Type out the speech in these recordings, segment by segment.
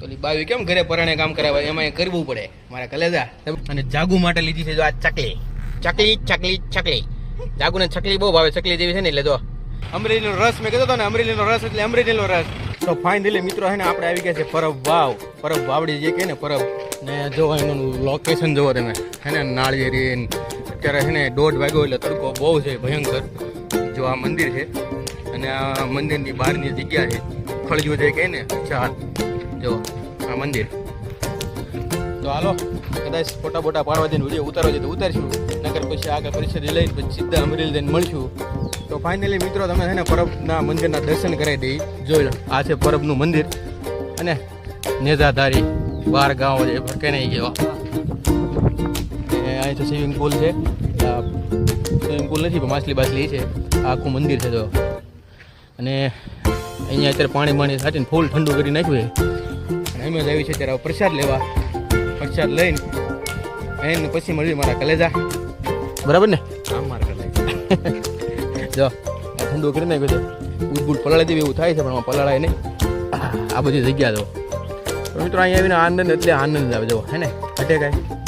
તો બાવી કેમ ઘરે પરાણે કામ કરાવે એમાં કરવું પડે. મારા કલેજા. અને જાગુ માટે લીધી છે જો આ ચકલી. ચકલી ચકલી ચકલી. જાગુને ચકલી બહુ ભાવે, ચકલી જેવી છે ને એટલે જો. અમરેલીનો રસ મેં કીધો હતો ને, અમરેલીનો રસ એટલે અમરેલીનો રસ. તો ફાઇનલી મિત્રો હે ને, આપણે આવી ગયા છે પરબ વાવ. પરબ વાવડી જે કહે ને, પરબ. ને જો એનું લોકેશન જોવો તમે. હે ને, નાળિયેરી ને, અત્યારે છે ને, દોઢ વાગ્યો એટલે તડકો બહુ છે, ભયંકર. જો આ મંદિર છે. અને આ મંદિરની બહારની જગ્યા છે. ખળજુ જે કહે ને ચાલ જો, આ મંદિર. તો હાલો, કદાચ ફોટા બોટા પાડવા દઈને વીડિયો ઉતારવા જઈએ તો ઉતારીશું. નગર પછી આગળ પરિસ્થિતિ લઈને પછી સીધા અમરેલી જઈને મળશું. તો ફાઇનલી મિત્રો, તમે છે ને પરબના મંદિરના દર્શન કરાવી દઈ જોઈ લો, આ છે પરબનું મંદિર. અને નેજાધારી બાર ગાંવ છે ભટકે નહીં ગયો અહીં છે સ્વિમિંગ પુલ છે. સ્વિમિંગ પુલ નથી, પણ માછલી બાછલી છે આખું મંદિર છે, જો. અને અહીંયા અત્યારે પાણી પાણી સાચીને ફૂલ ઠંડુ કરી નાખ્યું છે. અમે જ આવી છે ત્યારે પ્રસાદ લેવા. પ્રસાદ લઈને એને પછી મળ્યું મારા કલેજા. બરાબર ને? જો આ ઠંડુ કરી નાખ્યું છે. બૂટ પલાળી દેવી એવું થાય છે પણ આમાં પલાળાય નહીં. આ બધી જગ્યા જો તો મિત્રો અહીંયા આવીને આનંદ એટલે આનંદ આવે જવો હે ને? ઘટે કાંઈ.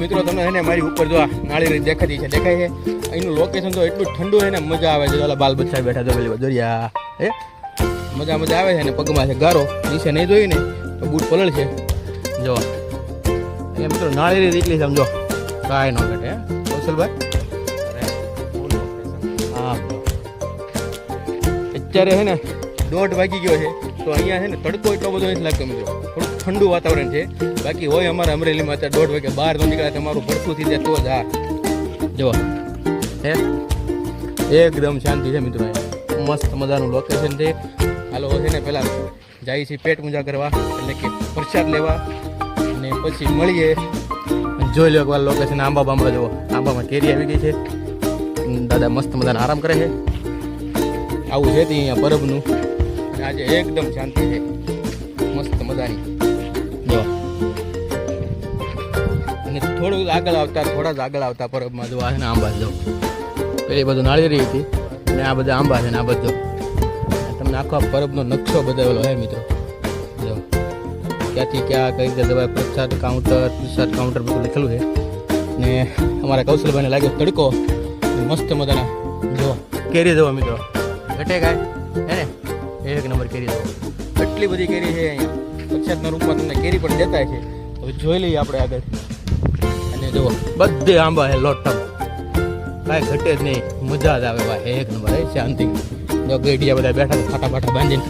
મિત્રો, તમે હે ને મારી ઉપર જો નાળી નાળી દેખાતી છે, દેખાય છે? અહીંનું લોકેશન તો એટલું ઠંડુ છે ને, મજા આવે છે. ઓલા બાલ બચ્ચા બેઠા તો પેલી દરિયા હે? મજા મજા આવે છે ને, પગમાં છે, ગારો. નીચે નહીં જોઈ ને, તો બૂટ પલળ છે. જો. એ મિત્રો નાળિયેરી એટલી સમજો કાંઈ ન ઘટે કૌશલભાઈ? હા. અત્યારે છે ને, દોઢ વાગી ગયો છે. તો અહીંયા છે ને તડકો એટલો બધો નથી લાગતો મિત્રો. થોડુંક ઠંડુ વાતાવરણ છે. બાકી હોય અમારા અમરેલીમાં અત્યારે દોઢ વાગે બહાર ન નીકળે તમારું ભરતું થઈ જાય તો જ હા. જુઓ. હે? એકદમ શાંતિ છે મિત્રો મસ્ત મજાનું લોકેશન છે. હાલો છે ને પહેલાં જાય છે પેટ પૂજા કરવા, એટલે કે પ્રસાદ લેવા, અને પછી મળીએ. જોઈ લો એકવાર લોકેશન આંબા બાંબા જુઓ. આંબામાં કેરી આવી ગઈ છે. દાદા મસ્ત મજાના આરામ કરે છે. આવું છે તે અહીંયા પરબનું. આજે એકદમ શાંતિ છે. મસ્ત મજાની. જો. અને થોડું આગળ આવતા, થોડા જ આગળ આવતા પરબમાં જો આ છે ને આંબા જો. પેલી બધું નાળિયેરી હતી. અને આ બધા આંબા છે ને આ બધો. તમને આખો પરબનો નકશો બતાવેલો હે મિત્રો. જો. ક્યાંથી ક્યાં, કઈ રીતે દવાઈ પ્રસાદ કાઉન્ટર પ્રસાદ કાઉન્ટર બધું લખેલું છે. ને અમારા કૌશલભાઈને લાગ્યો તડકો. મસ્ત મજાના. જો. કેરી જવો મિત્રો. ઘટે કાંઈ? હે ને? એક નંબર કેરી જવો એટલી બધી કેરી છે અહીંયા. પ્રસાદના રૂપમાં તમને કેરી પણ દેતા છે. હવે જોઈ લઈએ આપણે આગળ. અને જુઓ, બધે આંબા છે, લોટમ. કાંઈ ઘટે જ નહીં. મજા જ આવે ભાઈ. એક નંબર એ શાંતિ. જો ગઈડિયા બધા બેઠા ફાટા ફાટા બાંધીને.